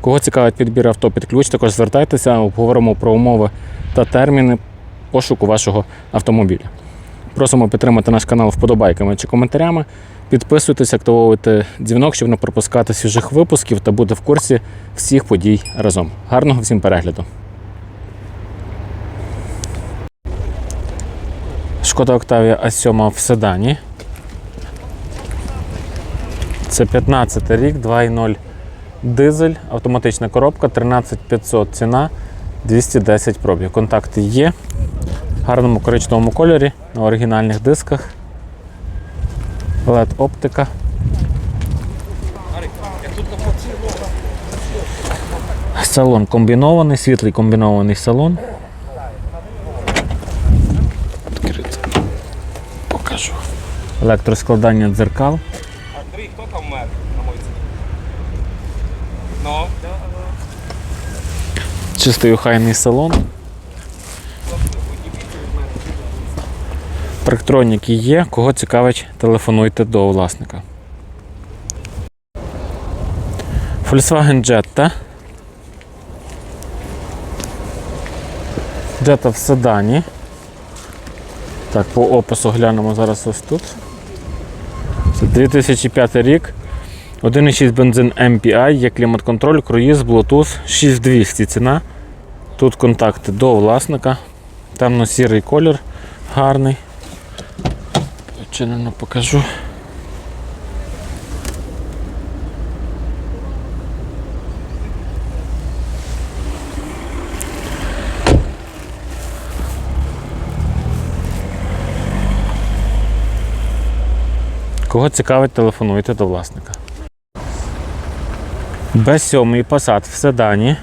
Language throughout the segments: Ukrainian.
Кого цікавить підбір авто під ключ, також звертайтеся, обговоримо про умови та терміни пошуку вашого автомобіля. Просимо підтримати наш канал вподобайками чи коментарями. Підписуйтесь, активовуйте дзвінок, щоб не пропускати свіжих випусків та бути в курсі всіх подій разом. Гарного всім перегляду! Шкода Октавія А7 в седані. Це 15 рік, 2.0 дизель, автоматична коробка, 13500 ціна, 210 пробіг. Контакти є. В гарному коричневому кольорі, на оригінальних дисках. LED оптика. Салон комбінований, світлий комбінований салон. Відкрито. Покажу. Електроскладання дзеркал. Андрій, хто там мер? Ну, Чистий охайний салон. Парктроніки є. Кого цікавить, телефонуйте до власника. Volkswagen Jetta. Jetta в седані. Так, по опису глянемо зараз ось тут. Це 2005 рік. 1,6 бензин MPI, є клімат-контроль, круїз, Bluetooth, 6200 ціна. Тут контакти до власника. Темно-сірий колір гарний. Чинено покажу. Кого цікавить, телефонуйте до власника. Б7 Passat в седані.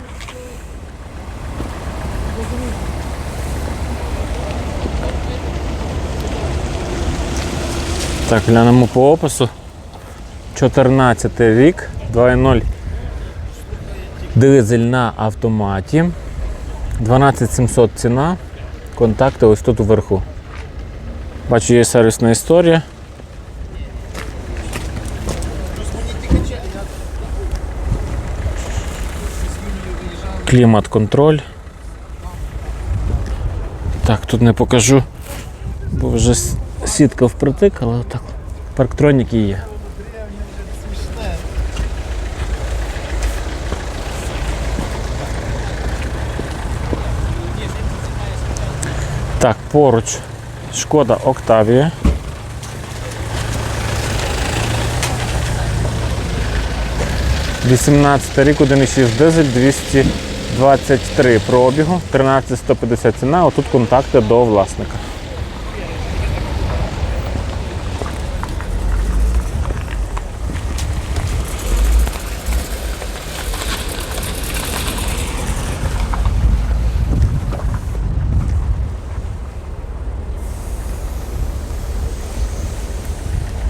Так, глянемо по опису. 14 рік, 2.0 дизель на автоматі. 12700 ціна. Контакти ось тут уверху. Бачу, є сервісна історія. Клімат-контроль. Так, тут не покажу, бо вже сітка впритик, але так, парктроніки є. Так, поруч шкода Октавія. Вісімнадцятий рік, 1,6 дизель, 223 пробігу, 13150 ціна, отут контакти до власника.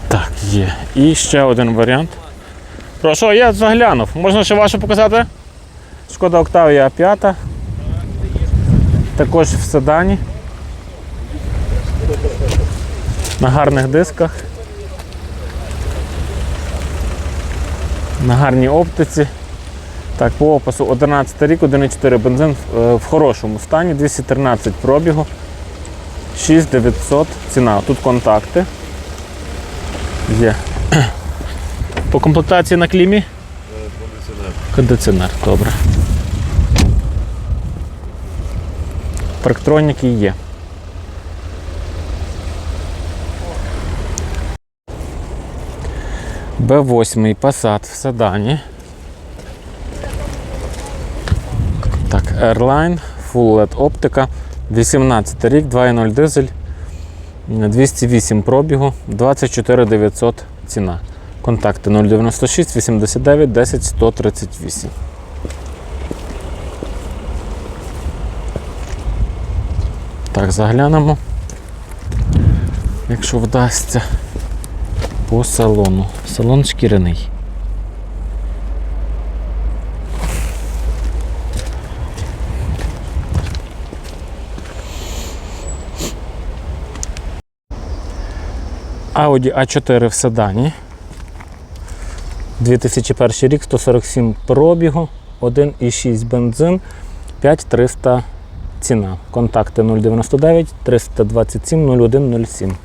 Так, є. І ще один варіант. Прошу, я заглянув. Можна ще вашу показати? Шкода Октавія 5. Також в седані. На гарних дисках. На гарній оптиці. Так, по опису 11 рік, 1,4 бензин е, в хорошому стані, 213 пробігу, 6900 ціна. Тут контакти. Є. По комплектації на клімі? Кондиціонер. Добре. Парктроніки є. Б8 Passat в седані. Так, Airline, Full LED оптика, 18 рік, 2.0 дизель, 208 пробігу, 24 900 ціна. Контакти 096 89 10 138. Так, заглянемо, якщо вдасться, по салону. Салон шкіряний. Audi A4 в седані. 2001 рік, 147 пробігу, 1,6 бензин, 5300 ціна. Контакти 099 327 0107.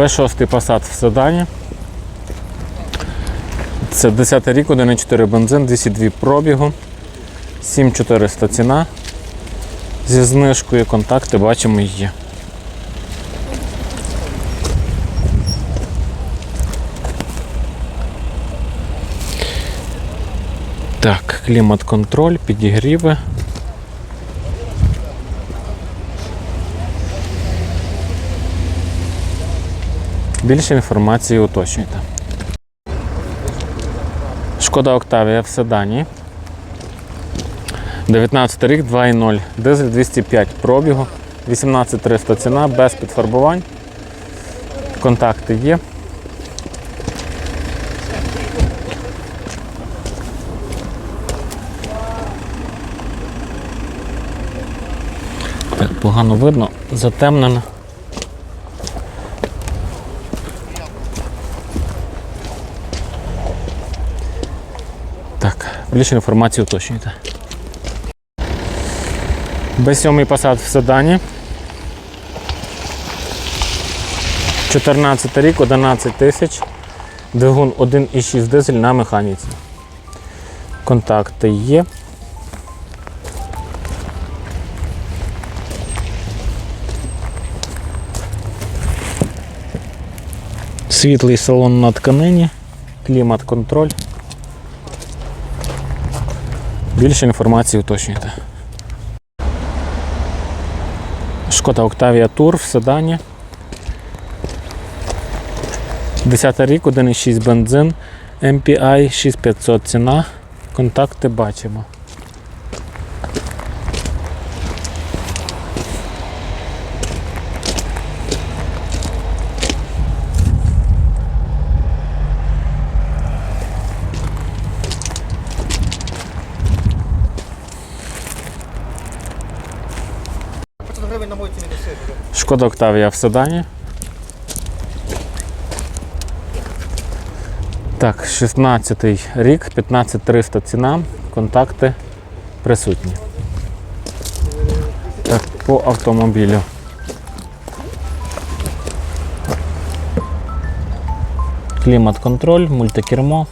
Б6 Passat в седані. Це 10 рік, 1,4 бензин, 202 пробігу, 7400 ціна. Зі знижкою контакти бачимо є. Так, клімат-контроль, підігріви. Більше інформації уточнюйте. Шкода Октавія в седані. 19 рік, 2.0. Дизель 205 пробігу, 18300 ціна, без підфарбувань. Контакти є. Так, погано видно, затемнено. Так, більше інформації уточнюйте. Б7 Passat в седані. 14 рік, 11 тисяч. Двигун 1,6 дизель на механіці. Контакти є. Світлий салон на тканині, клімат-контроль. Більше інформації уточнюйте. Шкода Octavia Tour в седані. 10 рік, 1,6 бензин, MPI 6500 ціна. Контакти бачимо. гривень на мойці не носити. Шкода Octavia в седані. Так, 16 й рік, 15300 ціна, контакти присутні. Так, по автомобілю. Клімат-контроль, мультикермо,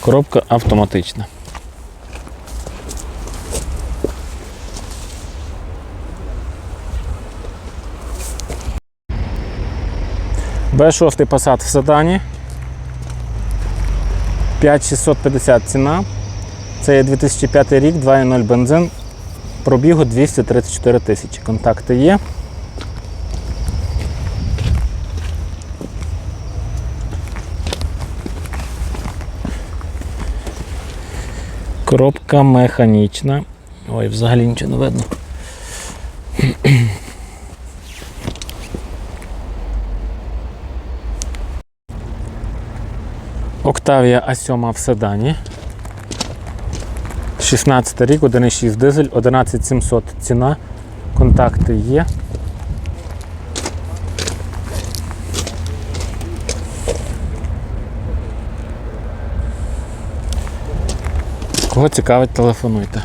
коробка автоматична. Б6 Passat в седані. 5650 ціна. Це є 2005 рік, 2.0 бензин. Пробігу 234 тисячі. Контакти є. Коробка механічна. Ой, взагалі нічого не видно. Octavia A7 в седані. 16 рік, 1,6 дизель, 11700 ціна. Контакти є. Кого цікавить, телефонуйте.